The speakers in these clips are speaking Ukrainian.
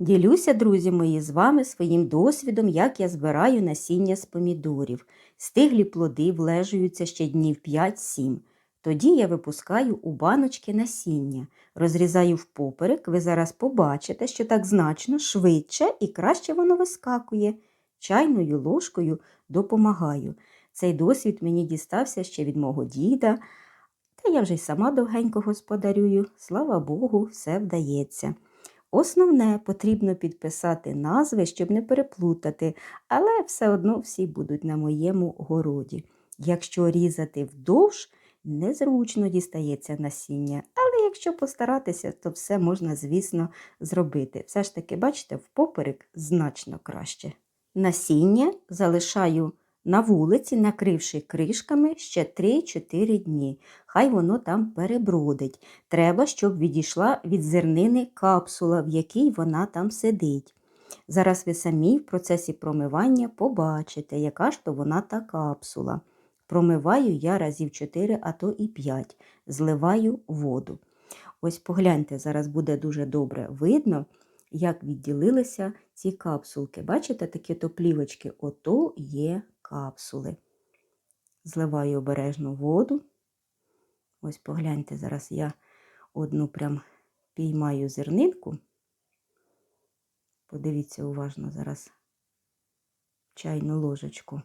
Ділюся, друзі мої, з вами своїм досвідом, як я збираю насіння з помідорів. Стиглі плоди влежуються ще днів 5-7. Тоді я випускаю у баночки насіння, розрізаю впоперек, ви зараз побачите, що так значно швидше і краще воно вискакує. Чайною ложкою допомагаю. Цей досвід мені дістався ще від мого діда, та я вже й сама довгенько господарюю. Слава Богу, все вдається. Основне потрібно підписати назви, щоб не переплутати, але все одно всі будуть на моєму городі. Якщо різати вдовж, незручно дістається насіння, але якщо постаратися, то все можна, звісно, зробити. Все ж таки, бачите, впоперек значно краще. Насіння залишаю на вулиці, накривши кришками ще 3-4 дні. Хай воно там перебродить. Треба, щоб відійшла від зернини капсула, в якій вона там сидить. Зараз ви самі в процесі промивання побачите, яка ж то вона та капсула. Промиваю я разів 4, а то і 5. Зливаю воду. Ось погляньте, зараз буде дуже добре видно, як відділилися ці капсулки. Бачите, такі топлівочки? Ото є капсули. Зливаю обережно воду. Ось погляньте, зараз я одну прям піймаю зернинку. Подивіться уважно зараз чайну ложечку.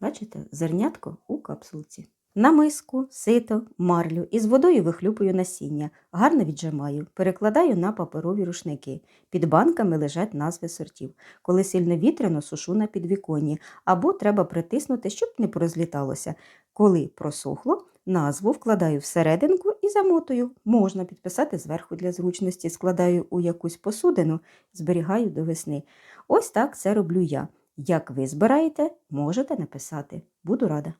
Бачите, зернятко у капсулці. На миску, сито, марлю із водою вихлюпую насіння, гарно віджимаю, перекладаю на паперові рушники. Під банками лежать назви сортів. Коли сильно вітряно, сушу на підвіконні, або треба притиснути, щоб не порозліталося. Коли просохло, назву вкладаю всерединку і замотую. Можна підписати зверху для зручності, складаю у якусь посудину, зберігаю до весни. Ось так це роблю я. Як ви збираєте, можете написати. Буду рада.